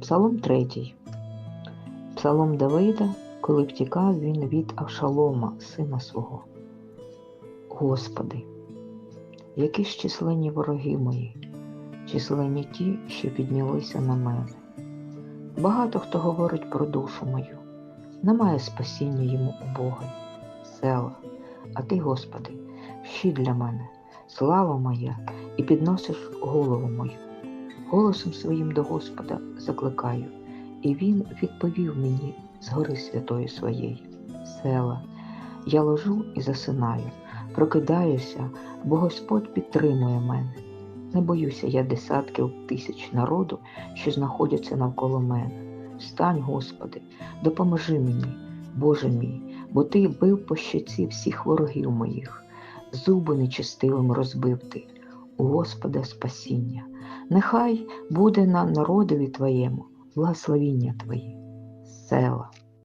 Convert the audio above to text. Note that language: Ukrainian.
Псалом 3. Псалом Давида, коли втікав він від Авшалома, сина свого. Господи, які ж численні вороги мої, численні ті, що піднялися на мене. Багато хто говорить про душу мою, немає спасіння йому у Бога, села, а ти, Господи, щит для мене, слава моя, і підносиш голову мою. Голосом своїм до Господа закликаю, і Він відповів мені з гори святої своєї. Села, я ложу і засинаю, прокидаюся, бо Господь підтримує мене. Не боюся я десятків тисяч народу, що знаходяться навколо мене. Встань, Господи, допоможи мені, Боже мій, бо Ти бив по щоці всіх ворогів моїх, зуби нечистивим розбив ти, Господа спасіння. Нехай буде на народові Твоєму благословіння Твоє, села.